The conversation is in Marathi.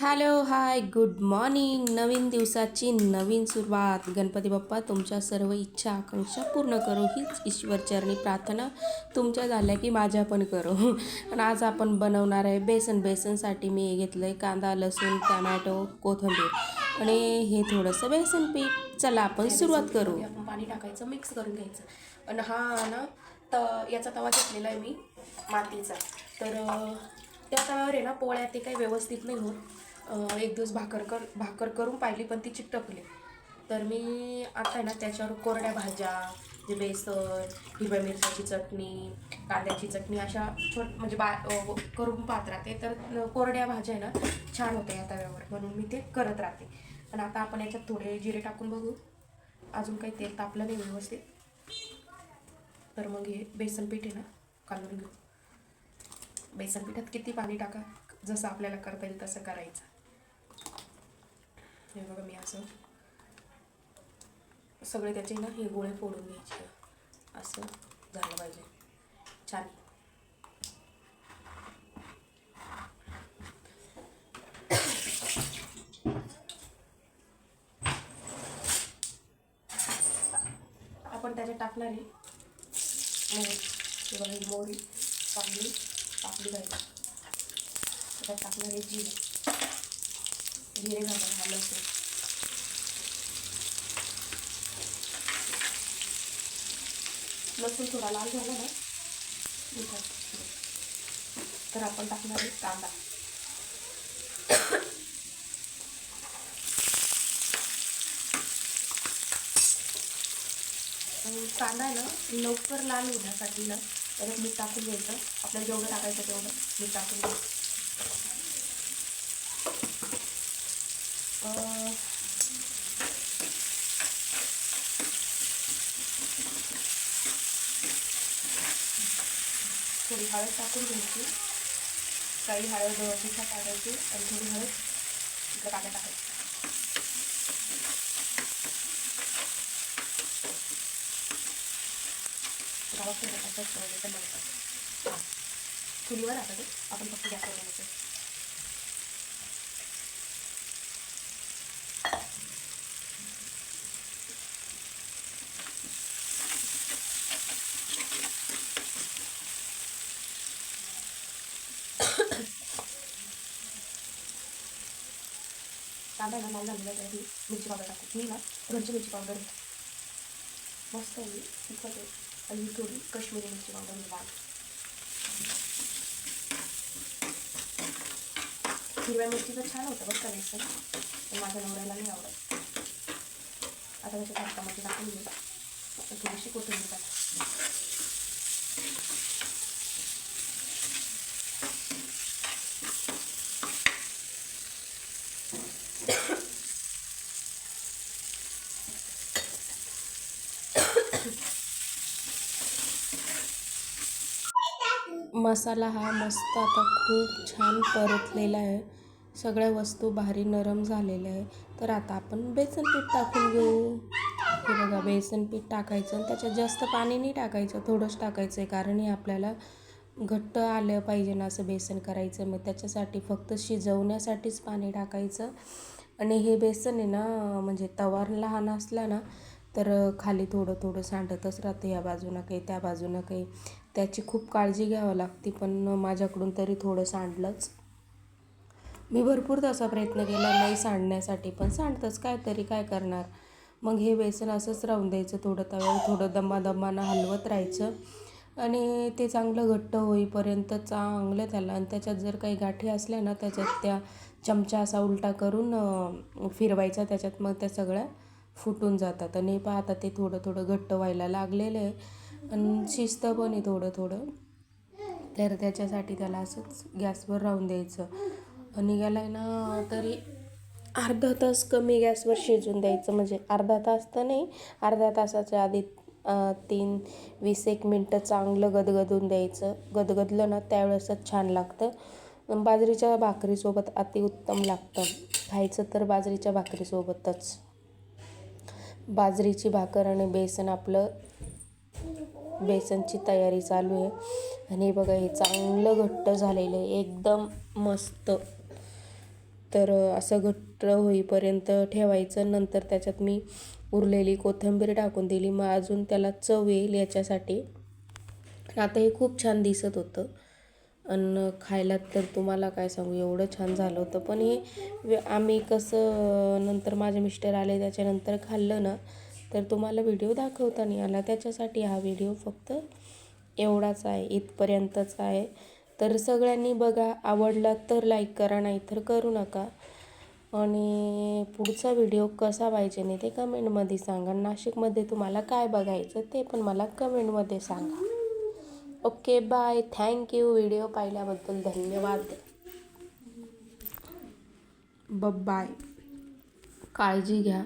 Hello hi good morning. नवीन दिवसाची नवीन सुरुवात. गणपती बाप्पा तुमच्या सर्व इच्छा आकांक्षा पूर्ण करो. हीच ईश्वरचरणी प्रार्थना तुमच्या झाल्या की माझ्या पण करो. आणि आज आपण बनवणार आहे बेसन. बेसनसाठी मी घेतलं आहे कांदा लसूण टमॅटो कोथिंबीर. आणि हे थोडंसं बेसन पीठ. चला आपण सुरुवात करू. आपण पाणी टाकायचं मिक्स करून घ्यायचं. आणि हा ना त याचा तवा घेतलेला आहे मी मातीचा. तर त्या तव्यावर आहे ना पोळ्या ते काही व्यवस्थित नाही होत. एक दिवस भाकर कर भाकर करून पाहिली पण ती चिकटकली तर मी आता आहे ना त्याच्यावर कोरड्या भाज्या जे बेसन हिरव्या मिरच्याची चटणी कांद्याची चटणी अशा छोट म्हणजे बा करून पाहत राहते तर कोरड्या भाज्या आहे ना छान होत्या या तव्यावर. म्हणून मी ते करत राहते. पण आता आपण याच्यात थोडे जिरे टाकून बघू. अजून काही तेल तापलं नाही व्यवस्थित. तर मग हे बेसन पीठ आहे ना कालून घेऊ. बेसन पिठात किती पाणी टाका जसं आपल्याला करता येईल तसं करायचं. हे बघा मी असं सगळे त्याचे ना हे गोळे फोडून घ्यायचे. असं झालं पाहिजे. छान. आपण त्याच्यात टाकणार आहे. मोहरी हे बघा ही मोहरी टाकली पाहिजे. त्याच्यात टाकणार आहे जिरे. जिरे घालणार हा लसूण लसूण थोडा लाल झाला ना तर आपण टाकणार आहे कांदा. कांदा आहे ना लवकर लाल होण्यासाठी ना त्याच्यात मीठ टाकून घ्यायचं. आपल्याला जेवढं टाकायचं तेवढं मीठ टाकून घ्यायचं. थोडी हळद टाकून घ्यायची. काही हळद तिखट टाकायची आणि थोडी हळद इकडे कांदा टाकायची. गावाकडे असंच चुलीवर आता ते आपण फक्त गॅसवर बनवतो कांदा ना लाल झालेला ही मिरची पावडर टाकू मी ना घरची मिरची पावडर मस्त आहे ही, तिखट आहे. आणि ही थोडी कश्मीरी मिरची पावडर आहे लाल हिरव्या मिरचीचं छान होतं बघ का पण माझ्या नवऱ्याला नाही आवडत. आता त्याच्यात टमाटे टाकून घेऊ थोडीशी कोथिंबीर टाकू मसाला हा मस्त आता खूप छान परतलेला आहे. सगळ्या वस्तू भारी नरम झालेल्या आहे तर आता आपण बेसन पीठ टाकून घेऊ. हे बघा बेसन पीठ टाकायचं आणि त्याच्यात जास्त पाणी नाही टाकायचं थोडंच टाकायचं आहे कारण हे आपल्याला घट्ट आलं पाहिजे ना असं बेसन करायचं. मग त्याच्यासाठी फक्त शिजवण्यासाठीच पाणी टाकायचं. आणि हे बेसन आहे ना म्हणजे तवा लहान असला ना तर खाली थोडं थोडं सांडतच राहतं या बाजूनं काही त्या बाजूनं काही. त्याची खूप काळजी घ्यावं लागते पण माझ्याकडून तरी थोडं सांडलंच. मी भरपूर तसा प्रयत्न केला नाही सांडण्यासाठी पण सांडतंच. काय तरी काय करणार? मग हे बेसन असंच राहून द्यायचं थोडं तव्यावर थोडं दमादमानं हलवत राहायचं. आणि ते चांगलं घट्ट होईपर्यंत चांगलं त्याला आणि त्याच्यात जर काही गाठी असल्या ना त्याच्यात त्या चमचा असा उलटा करून फिरवायचा त्याच्यात मग त्या सगळ्या. फुटून जातात. आणि पाहता ते थोडं थोडं घट्ट व्हायला लागलेलं आहे. आणि शिस्त पण आहे थोडं थोडं. तर त्याच्यासाठी त्याला असंच गॅसवर राहून द्यायचं. आणि याला आहे ना तरी अर्धा तास कमी गॅसवर शिजून द्यायचं. म्हणजे अर्धा तास तर नाही अर्ध्या तासाच्या आधी तीन वीस एक मिनटं चांगलं गदगदून द्यायचं. गदगदलं ना त्यावेळेसच छान लागतं. बाजरीच्या भाकरीसोबत अतिउत्तम लागतं. खायचं तर बाजरीच्या भाकरीसोबतच. बाजरीची भाकर आणि बेसन आपलं बेसनची तयारी चालू आहे. आणि बघा हे चांगलं घट्ट झालेलं आहे. एकदम मस्त. तर असं घट्ट होईपर्यंत ठेवायचं. नंतर त्याच्यात मी उरलेली कोथिंबीर टाकून दिली. मग अजून त्याला चव येईल याच्यासाठी. आता हे खूप छान दिसत होतं. अन्न खायला तर तुम्हाला काय सांगू? एवढं छान झालं होतं. पण हे आम्ही कसं नंतर माझे मिस्टर आले त्याच्यानंतर खाल्लं ना तर तुम्हाला व्हिडिओ दाखवता नाही आला. त्याच्यासाठी हा व्हिडिओ फक्त एवढाच आहे इथपर्यंतच आहे. तर सगळ्यांनी बघा आवडला तर लाईक करा नाही तर करू नका. आणि पुढचा व्हिडिओ कसा पाहिजे नाही ते कमेंटमध्ये सांगा. नाशिकमध्ये तुम्हाला काय बघायचं ते पण मला कमेंटमध्ये सांगा. Okay bye. थँक्यू व्हिडिओ पाहिल्याबद्दल धन्यवाद. ब बाय. काळजी घ्या.